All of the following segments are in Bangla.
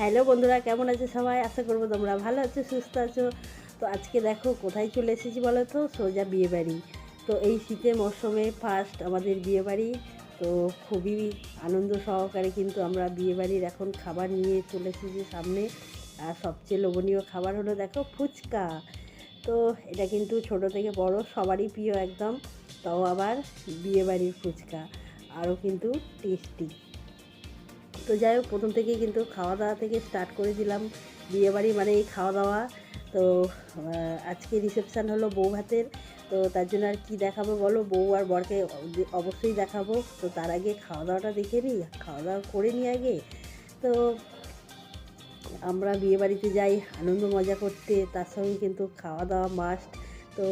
হ্যালো বন্ধুরা, কেমন আছে সবাই? আশা করব তোমরা ভালো আছো, সুস্থ আছো। তো আজকে দেখো কোথায় চলে এসেছি বলো তো? সোজা বিয়েবাড়ি। তো এই শীতের মরশুমে ফার্স্ট আমাদের বিয়েবাড়ি। তো খুবই আনন্দ সহকারে কিন্তু আমরা বিয়েবাড়ির এখন খাবার নিয়ে চলে এসেছি সামনে। আর সবচেয়ে লোভনীয় খাবার হলো দেখো ফুচকা। তো এটা কিন্তু ছোট থেকে বড়, সবারই প্রিয় একদম। তাও আবার বিয়েবাড়ির ফুচকা। আরও কিন্তু টেস্টি তো যাই হোক, প্রথম থেকেই কিন্তু খাওয়া দাওয়া থেকে স্টার্ট করে দিলাম। বিয়েবাড়ি মানে এই খাওয়া দাওয়া তো আজকে রিসেপশান হলো বউ ভাতের তো তার জন্য আর কী দেখাবো বলো? বউ আর বরকে অবশ্যই দেখাবো। তো তার আগে খাওয়া দাওয়াটা দেখে নিই। খাওয়া দাওয়া করে নিই আগে। তো আমরা বিয়েবাড়িতে যাই, আনন্দ মজা করতে। তার সঙ্গে কিন্তু খাওয়া দাওয়া মাস্ট তো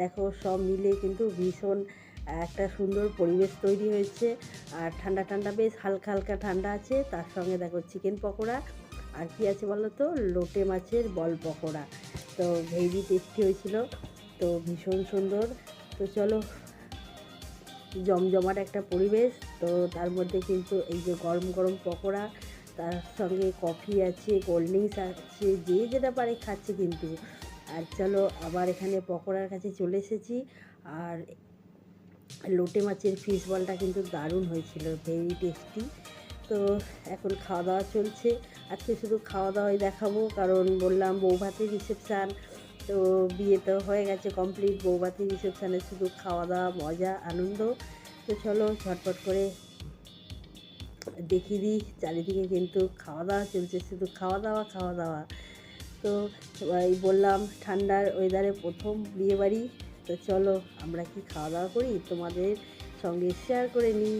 দেখো সব মিলে কিন্তু ভীষণ একটা সুন্দর পরিবেশ তৈরি হয়েছে। আর ঠান্ডা ঠান্ডা বেশ হালকা হালকা ঠান্ডা আছে, তার সঙ্গে দেখো চিকেন পকোড়া। আর কি আছে বলো তো? লোটে মাছের বল পকোড়া। তো ভেরি টেস্টি হয়েছিল, তো ভীষণ সুন্দর। তো চলো, জমজমাট একটা পরিবেশ। তো তার মধ্যে কিন্তু এই যে গরম গরম পকোড়া, তার সঙ্গে কফি আছে, কোল্ড ড্রিঙ্কস আছে, যে যেটা পারে খাচ্ছে কিন্তু। আর চলো, আবার এখানে পকোড়ার কাছে চলে এসেছি। আর লোটে মাছের ফিশ বলটা কিন্তু দারুণ হয়েছিল ভেরি টেস্টি তো এখন খাওয়া দাওয়া চলছে। আজকে শুধু খাওয়া দাওয়াই দেখাবো, কারণ বললাম বৌভাতের রিসেপশান তো বিয়ে তো হয়ে গেছে কমপ্লিট বৌভাতের রিসেপশানে শুধু খাওয়া দাওয়া, মজা, আনন্দ। তো চলো ঝটপট করে দেখিয়ে দিই, চারিদিকে কিন্তু খাওয়া দাওয়া চলছে, শুধু খাওয়া দাওয়া খাওয়া দাওয়া। তো বললাম ঠান্ডার ওয়েদারে প্রথম বিয়েবাড়ি। তো চলো আমরা কি খাওয়া দাওয়া করি? তোমাদের সঙ্গে শেয়ার করে নিই।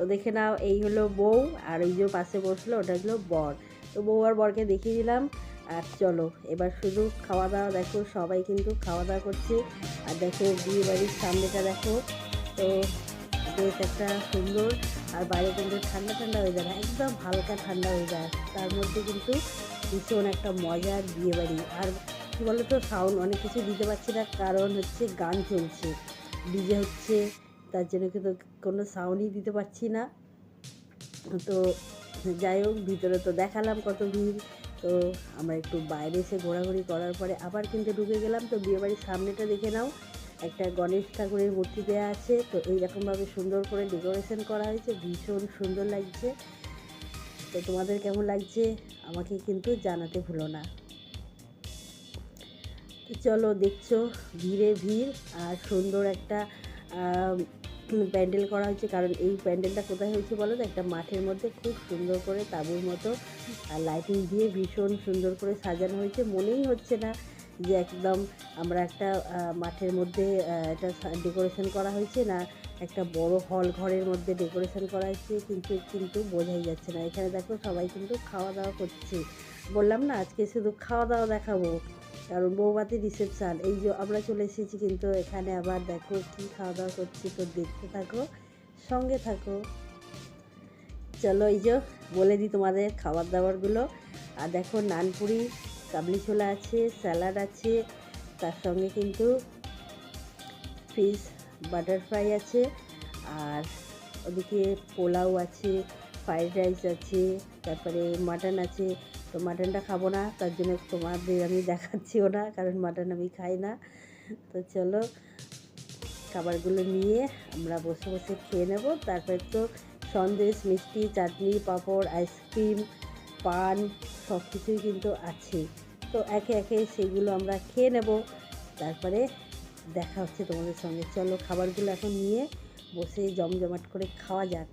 তো দেখে নাও, এই হলো বউ আর ওই যে পাশে বসল ওটা হলো বর। তো বউ আর বরকে দেখিয়ে দিলাম আর চলো, এবার শুধু খাওয়া দাওয়া দেখো, সবাই কিন্তু খাওয়া দাওয়া করছে। আর দেখো বিয়ে বাড়ির সামনেটা দেখো, তো বেশ একটা সুন্দর আর বাইরে কিন্তু ঠান্ডা ঠান্ডা হয়ে যায় একদম হালকা ঠান্ডা হয়ে যায় তার মধ্যে কিন্তু ভীষণ একটা মজার বিয়ে বাড়ি। আর কী বলো তো সাউন্ড অনেক কিছু দিতে পারছি না, কারণ হচ্ছে গান চলছে ডিজে হচ্ছে তার জন্য কিন্তু কোনো সাউন্ডই দিতে পারছি না। তো যাই হোক, ভিতরে তো দেখালাম কত ভিড়। তো আমরা একটু বাইরে এসে ঘোরাঘুরি করার পরে আবার কিন্তু ঢুকে গেলাম। তো বিয়েবাড়ির সামনেটা দেখে নাও। একটা গণেশ ঠাকুরের মূর্তি দেওয়া আছে। তো এইরকমভাবে সুন্দর করে ডেকোরেশন করা হয়েছে। ভীষণ সুন্দর লাগছে। তো তোমাদের কেমন লাগছে? আমাকে কিন্তু জানাতে ভুলো না। চলো দেখছ, ভিড়ে ভিড় আর সুন্দর একটা প্যান্ডেল করা হয়েছে, কারণ এই প্যান্ডেলটা কোথায় হয়েছে বলো তো? একটা মাঠের মধ্যে খুব সুন্দর করে তাঁবুর মতো লাইটিং দিয়ে ভীষণ সুন্দর করে সাজানো হয়েছে। মনেই হচ্ছে না যে একদম আমরা একটা মাঠের মধ্যে এটা ডেকোরেশন করা হয়েছে না একটা বড় হল ঘরের মধ্যে ডেকোরেশন করা হয়েছে, কিন্তু কিন্তু বোঝাই যাচ্ছে না। এখানে দেখো সবাই কিন্তু খাওয়া দাওয়া করছে। বললাম না, আজকে শুধু খাওয়া দাওয়া দেখাবো। কারণ বৌভাতের রিসেপশান এই যে আমরা চলে এসেছি কিন্তু এখানে আবার দেখো কি খাওয়া দাওয়া করছি, তো দেখতে থাকো, সঙ্গে থাকো। চলো এই যে বলে দিই তোমাদের খাবার দাবারগুলো। আর দেখো নানপুরি কাবলি ছোলা আছে, স্যালাড আছে, তার সঙ্গে কিন্তু ফিশ বাটার ফ্রাই আছে, আর ওদিকে পোলাও আছে ফ্রাইড রাইস আছে, তারপরে মাটন আছে তো মাটনটা খাব না, তার জন্য তোমাদের আমি দেখাচ্ছিও না, কারণ মাটন আমি খাই না। তো চলো, খাবারগুলো নিয়ে আমরা বসে বসে খেয়ে নেব। তারপরে তো সন্দেশ, মিষ্টি, চাটনি, পাঁপড়, আইসক্রিম, পান সব কিছুই কিন্তু আছে। তো একে একে সেগুলো আমরা খেয়ে নেব। তারপরে দেখা হচ্ছে তোমাদের সঙ্গে। চলো, খাবারগুলো এখন নিয়ে বসে জমজমাট করে খাওয়া যাক।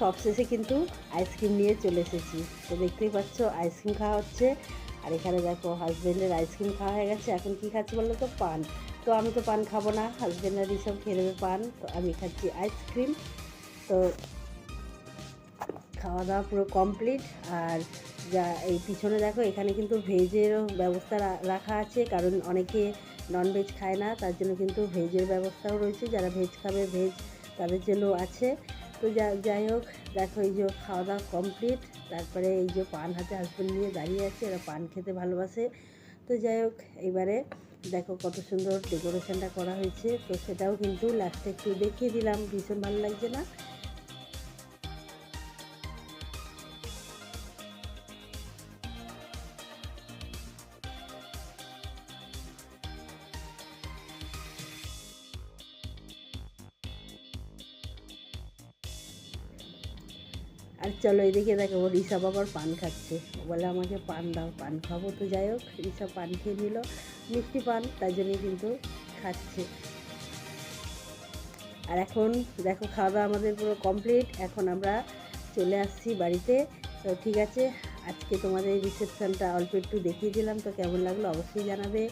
সবশেষে কিন্তু আইসক্রিম নিয়ে চলে এসেছি। তো দেখতেই পাচ্ছ, আইসক্রিম খাওয়া হচ্ছে। আর এখানে দেখো হাজব্যান্ডের আইসক্রিম খাওয়া হয়ে গেছে। এখন কি খাচ্ছি বলল তো? পান। তো আমি তো পান খাব না। হাজব্যান্ড আর এইসব খেয়ে নেবে পান, তো আমি খাচ্ছি আইসক্রিম। তো খাওয়া দাওয়া পুরো কমপ্লিট আর যা, এই পিছনে দেখো, এখানে কিন্তু ভেজেরও ব্যবস্থা রাখা আছে। কারণ অনেকে ননভেজ খায় না। তার জন্য কিন্তু ভেজের ব্যবস্থাও রয়েছে। যারা ভেজ খাবে ভেজ তাদের জন্য আছে। তো যাই হোক, দেখো এই যে খাওয়া দাওয়া কমপ্লিট তারপরে এই যে পান হাতে হাজব্যান্ড নিয়ে দাঁড়িয়ে আছে, এরা পান খেতে ভালোবাসে। তো যাই হোক, এবারে দেখো কত সুন্দর ডেকোরেশনটা করা হয়েছে, তো সেটাও কিন্তু লাস্টে একটু দেখিয়ে দিলাম, ভীষণ ভালো লাগছে না? আর চলো এই এদিকে দেখো ও ঋষভ আবার পান খাচ্ছে। বলে, আমাকে পান দাও, পান খাব তো, যাই হোক। ঋষভ পান খেয়ে নিল, মিষ্টি পান তাই জন্যই কিন্তু খাচ্ছে। আর এখন দেখো, খাওয়া দাওয়া আমাদের পুরো কমপ্লিট এখন আমরা চলে আসছি বাড়িতে। তো ঠিক আছে, আজকে তোমাদের রিসেপশনটা অল্প একটু দেখিয়ে দিলাম। তো কেমন লাগল অবশ্যই জানাবে।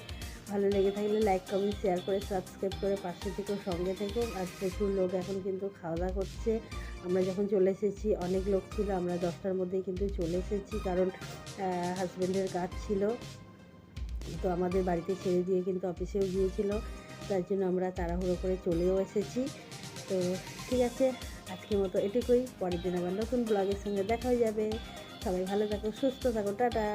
ভালো লেগে থাকলে লাইক কমেন্ট শেয়ার করে সাবস্ক্রাইব করে পাশে থেকেও সঙ্গে থেকো। আর প্রচুর লোক এখন কিন্তু খাওয়া দাওয়া করছে। আমরা যখন চলে এসেছি, অনেক লোক ছিল, আমরা দশটার মধ্যেই কিন্তু চলে এসেছি কারণ হাজব্যান্ডের কাজ ছিল। তো আমাদের বাড়িতে ছেড়ে দিয়ে কিন্তু অফিসেও গিয়েছিল। তার জন্য আমরা তাড়াহুড়ো করে চলেও এসেছি। তো ঠিক আছে, আজকের মতো এটুকুই। পরের দিন আবার নতুন ব্লগের সঙ্গে দেখা হয়ে যাবে। সবাই ভালো থাকো, সুস্থ থাকো, টাটা।